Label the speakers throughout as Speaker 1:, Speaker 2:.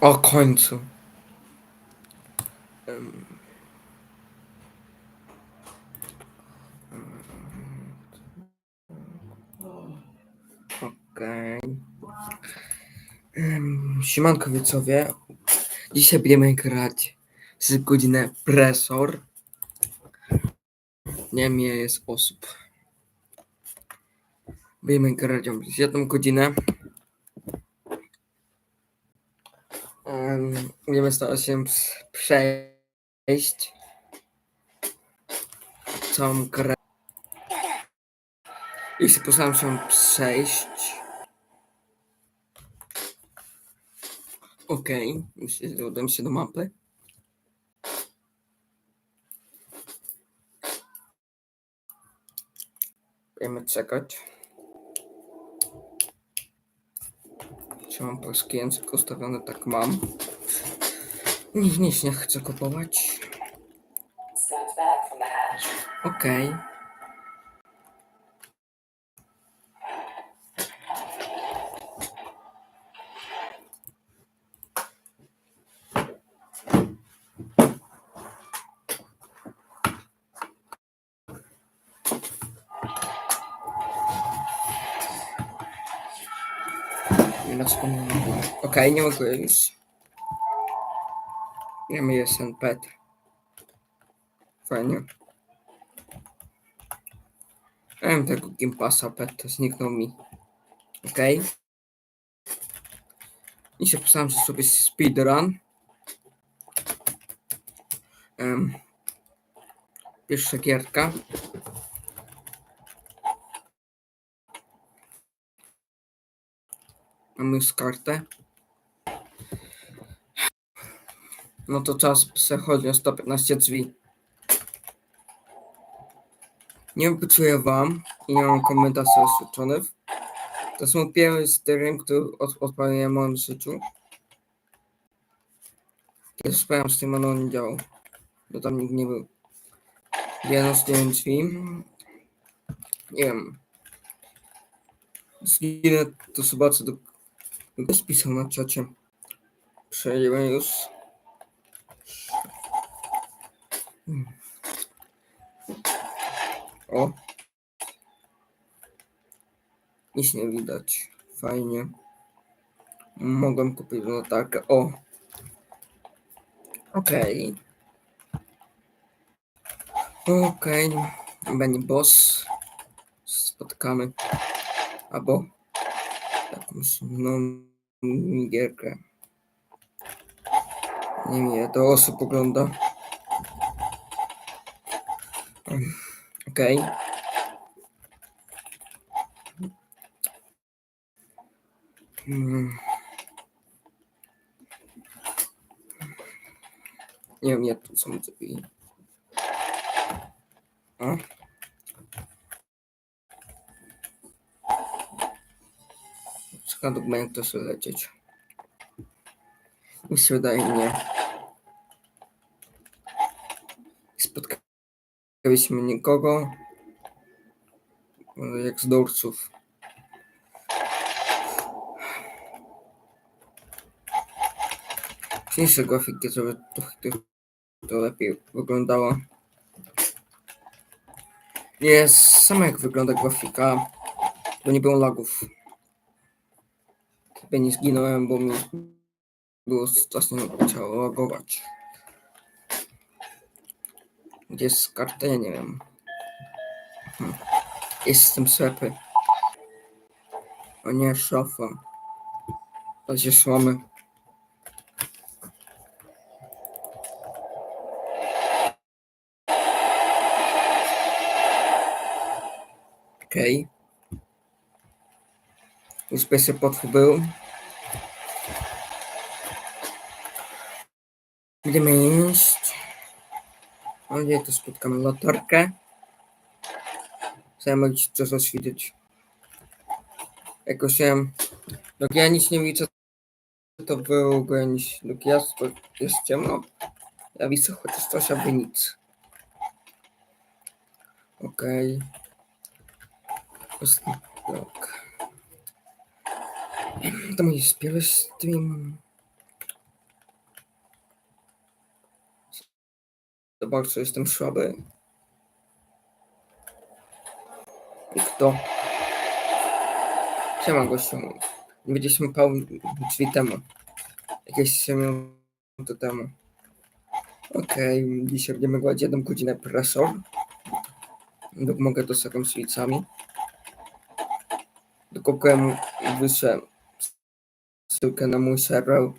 Speaker 1: O końcu. Okej. Em, Siemanko widzowie. Dzisiaj będziemy grać z godzinę presor. Nie ile jest osób. Będziemy grać przez jedną godzinę. Się ps- przejść całą grę. Jeśli postaram się przejść. Okej, myślę, że udam się do mapy. Będziemy czekać. Czy mam polski język ustawiony? Tak mam. Nic, nic nie chcę kupować.
Speaker 2: Steps back
Speaker 1: Okej. Dlaczego nie mogę? Okej, nie mogę już. Nie wiem, jest ten pet. Fajnie. Ja mam tego Gimpasa pet, zniknął mi. Okej. I się postaram że sobie speedrun. Um, pierwsza gierka. Mamy już kartę. No to czas przechodzi o 115 drzwi. Nie obiecuję wam i nie mam komentarzy oświadczonych. To są pierwsze stery, które od, odpaliłem w moim życiu. Kiedy spałem z tym działał. Bo tam nikt nie był. Jedno z drzwi. Nie wiem. Zginę, to zobaczę do... Kto spisał na czacie? Przejdziemy już. O. Nic nie widać. Fajnie. Mogłem kupić latarkę. O. Okej. Okej. Będzie boss. Spotkamy. Albo wiem, ile to osób ogląda. Okej. Hmm. Nie wiem, jak tu są drzwi. O. Skąd będzie ktoś lecieć? Mi się wydaje, nie. Spotkaliśmy nikogo. Jak z dorców. Przyniesie grafiki, żeby to, to lepiej wyglądało. Nie, sama jak wygląda grafika, to nie było lagów. Chyba nie zginąłem, bo mi było strasznie chciało lagować. Gdzie jest karta? Ja nie wiem. Hmm. Jestem ślepy. O nie, szafa. Szłamy. Okej. Już potwór był. Będziemy jeść. Mam nadzieję, to spotkamy latarkę. Chcę mieć coś oświecić. Jakoś ja... No ja nic nie widzę. To go nic. No ja jest ciemno. Ja widzę chociaż coś, aby nic. Okej. Jest- Tak. To mój śpiewy stream. Zobacz, że jestem słaby. I kto? Siema gościu. Nie będziesz pał drzwi temu. Jakieś 7 minuty temu. Okej, dzisiaj będziemy grać jedną godzinę presor. Mogę to z jakąś świecami. Tylko wyszę ссылkę na mój serwer.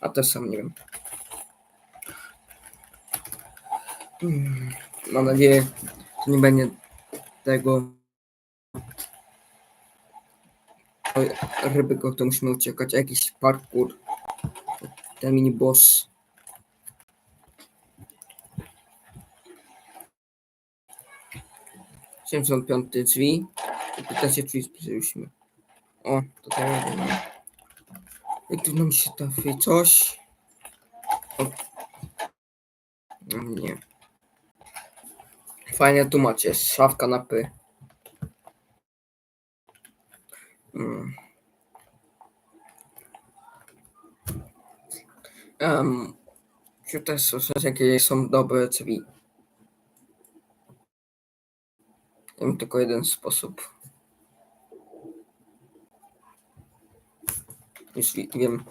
Speaker 1: A też sam nie wiem. Hmm, Mam nadzieję, że nie będzie tego Oj, ryby, go to musimy uciekać. a Jakiś parkour. Ten mini boss. Siedemdziesiąt piąty drzwi. I 15 drzwi spojrzeliśmy. O, tutaj mamy. I tu nam się trafi coś. O. Nie. Fajnie tu macie. Szafka na py. Mm. Um, czy też są jakie są dobre drzwi? Wiem tylko jeden sposób. Wi- wiem.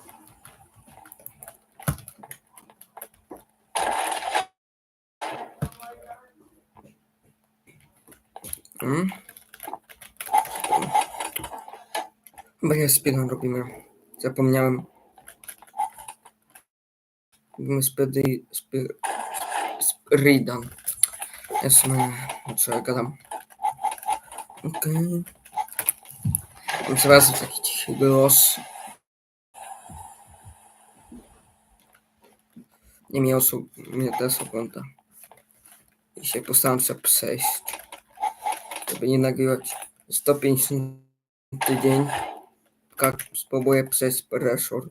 Speaker 1: Mm. Chyba nie speedrun robimy. Zapomniałem. Robimy speedy... Spe, speedrun. Jasne, co ja gadam. Okej. Okay. Zaraz taki cichy głos. Nie mnie też ogląda. I się postaram się przejść. Żeby nie nagrywać 150 tydzień. Jak spróbuję przejść pressure.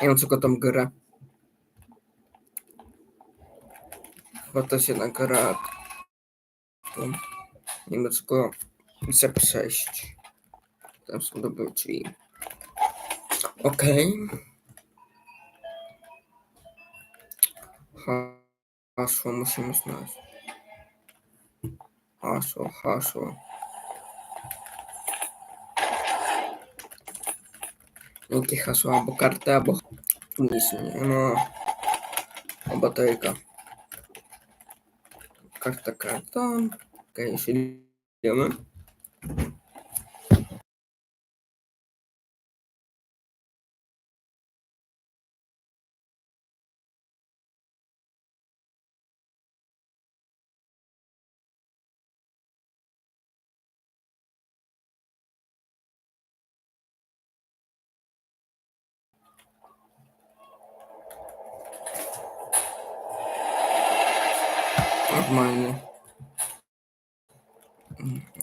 Speaker 1: Nie wiem co go tam gra. Chyba to się nagra. Nie wiem co go chcę przejść. Tam są dobre drzwi. Okej. Ha- Hasło musimy znaleźć. Hasło, hasło. Jakie hasło, albo kartę, albo... Tu nic nie ma. O, bateryka. Normalnie.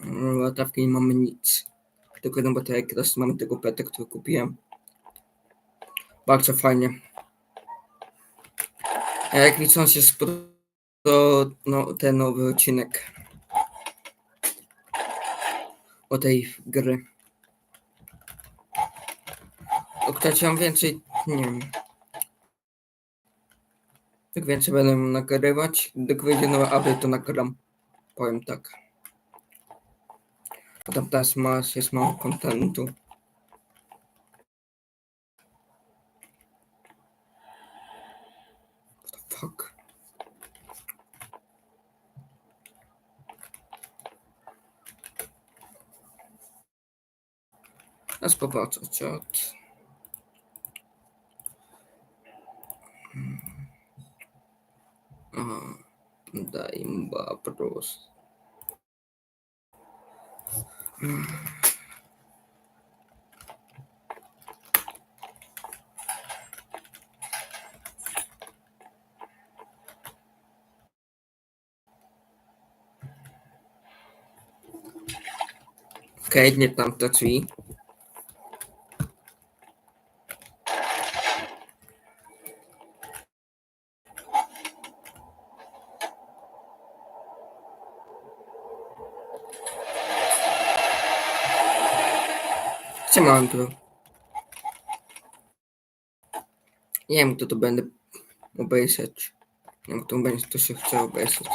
Speaker 1: Mm, Latawki nie mamy nic. Tylko jedną baterię, teraz mamy tego petę, który kupiłem. Bardzo fajnie. A jak widzą się to no, ten nowy odcinek o tej gry. O chciałem więcej, nie wiem. Jak więcej będę nagrywać, gdy wyjdzie nowe update, to nagram. Powiem tak. Bo tam teraz masz, jest mało kontentu. What the fuck? Teraz popatrzeć od... Babros. Okej, nie tam te drzwi. Siemanko. Nie wiem, kto to będę obejrzeć. Nie wiem, kto będzie to się chciał obejrzeć.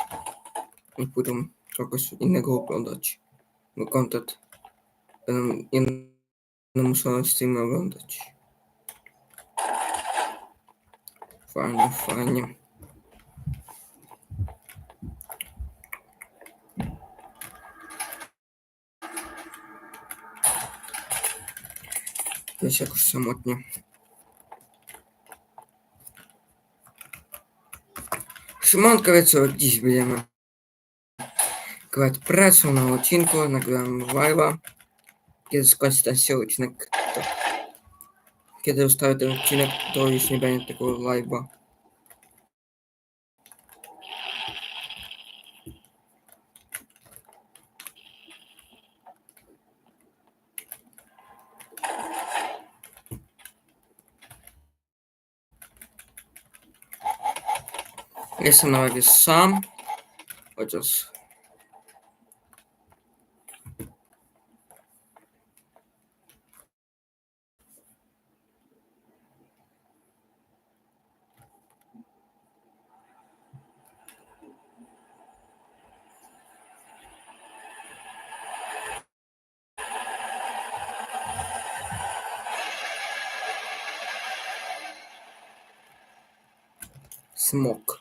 Speaker 1: Nie pójdą kogoś innego oglądać. Bo content będą jedno muszą stream oglądać. Fajnie, fajnie. Jest jakoś samotnie. Szymonko wie co dziś będziemy grać pracą na odcinku, nagrałem live'a. Kiedy skończy ten się odcinek, to kiedy ustawię ten odcinek, to już nie będzie tego live'a. Jestem na razie sam, chociaż smok.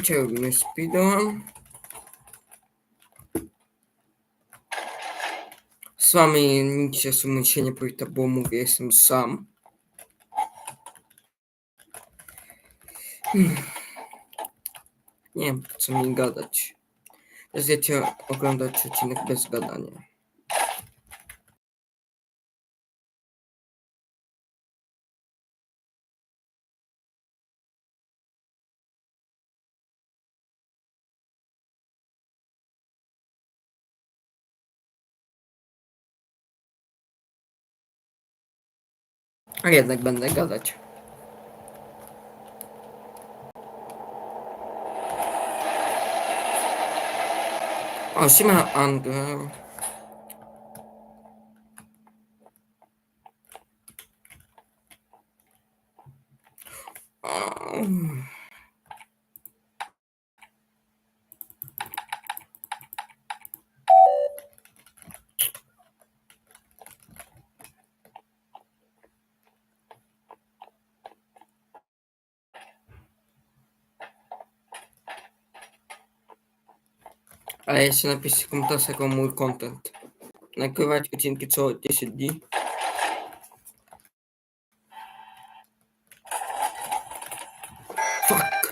Speaker 1: Chciałbym wami nic się sumie się nie powita, bo mówię, jestem sam. Hmm. Nie co mi gadać. Zjecie oglądać odcinek bez gadania. A jednak będę gadać. O, siema Angel. А если напишите в комментариях, как вам мой контент. Накрывать оценки целых 10 дней. Фак!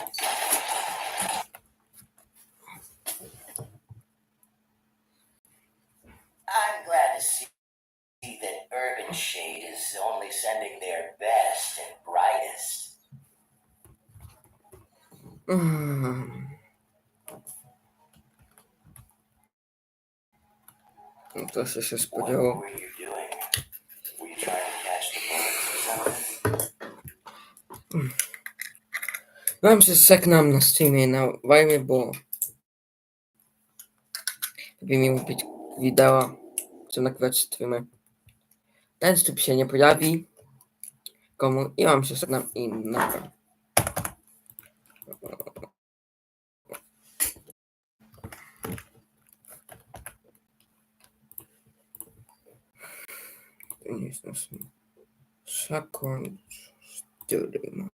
Speaker 3: I'm glad to see that Urban Shade is only sending their best and brightest. Bullets or something?
Speaker 1: Wam się żegnam na streamie na Wajmie, bo lubię mi mówić wideo, chcę nagrywać streamy. Ten stream się nie pojawi. Komu? I wam się żegnam i na To nie